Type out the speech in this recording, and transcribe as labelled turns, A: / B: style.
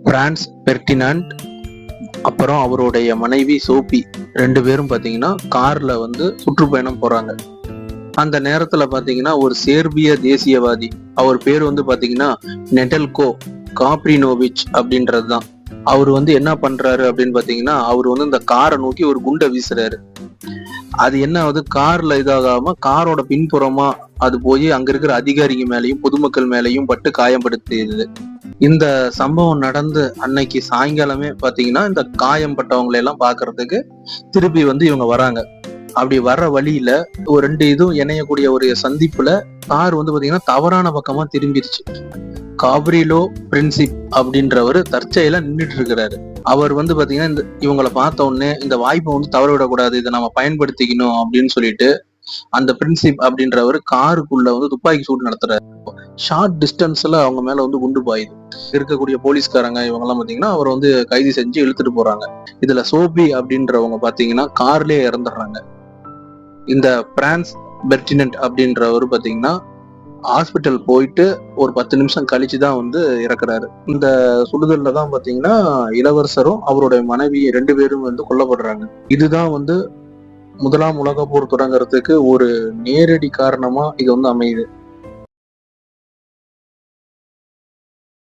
A: France Ferdinand அப்புறம் அவருடைய மனைவி சோபி ரெண்டு பேரும் பாத்தீங்கன்னா கார்ல வந்து சுற்றுப்பயணம் போறாங்க. அந்த நேரத்துல பாத்தீங்கன்னா ஒரு சேர்பிய தேசியவாதி அவர் பேர் வந்து பாத்தீங்கன்னா நெடல்கோ காப்ரினோவிச் அப்படின்றது தான் அவர் வந்து என்ன பண்றாரு அப்படின்னு பாத்தீங்கன்னா அவர் வந்து இந்த காரை நோக்கி ஒரு குண்டை வீசுறாரு. அது என்ன ஆகுது? கார்ல இதாகாம காரோட பின்புறமா அது போய் அங்க இருக்கிற அதிகாரிங்க மேலயும் பொதுமக்கள் மேலயும் பட்டு காயப்படுத்தியது இந்த சம்பவம் நடந்து அன்னைக்கு சாயங்காலமே பாத்தீங்கன்னா இந்த காயம்பட்டவங்களை எல்லாம் பாக்குறதுக்கு திருப்பி வந்து இவங்க வராங்க. அப்படி வர்ற வழியில ஒரு ரெண்டு இதுவும் இணையக்கூடிய ஒரு சந்திப்புல கார் வந்து பாத்தீங்கன்னா தவறான பக்கமா திரும்பிருச்சு. காப்ரிலோ பிரின்சிப் அப்படின்றவர் தற்செயலா நின்றுட்டு இருக்கிறாரு அவர் வந்து பாத்தீங்கன்னா இந்த இவங்களை பார்த்த உடனே இந்த வாய்ப்பை வந்து தவற விடக்கூடாது இதை நம்ம பயன்படுத்திக்கணும் அப்படின்னு சொல்லிட்டு அந்த பிரின்சிப் அப்படின்றவர் காருக்குள்ள வந்து துப்பாக்கி சூடு நடத்துறாரு. ஷார்ட் டிஸ்டன்ஸ்ல அவங்க மேல வந்து குண்டு பாயுது. இருக்கக்கூடிய போலீஸ்காரங்க இவங்க எல்லாம் பாத்தீங்கன்னா அவர் வந்து கைது செஞ்சு இழுத்துட்டு போறாங்க. இதுல சோபி அப்படின்றவங்க பாத்தீங்கன்னா கார்லயே இறந்துடுறாங்க. இந்த பிரான்ஸ் பெர்டினன்ட் அப்படின்றவர் பாத்தீங்கன்னா ஹாஸ்பிட்டல் போயிட்டு ஒரு பத்து நிமிஷம் கழிச்சு தான் வந்து இறக்குறாரு. இந்த சுடுதல்ல தான் பாத்தீங்கன்னா இளவரசரும் அவருடைய மனைவி ரெண்டு பேரும் வந்து கொல்லப்படுறாங்க. இதுதான் வந்து முதலாம் உலக போர் தொடங்குறதுக்கு ஒரு நேரடி காரணமா இது வந்து அமையுது.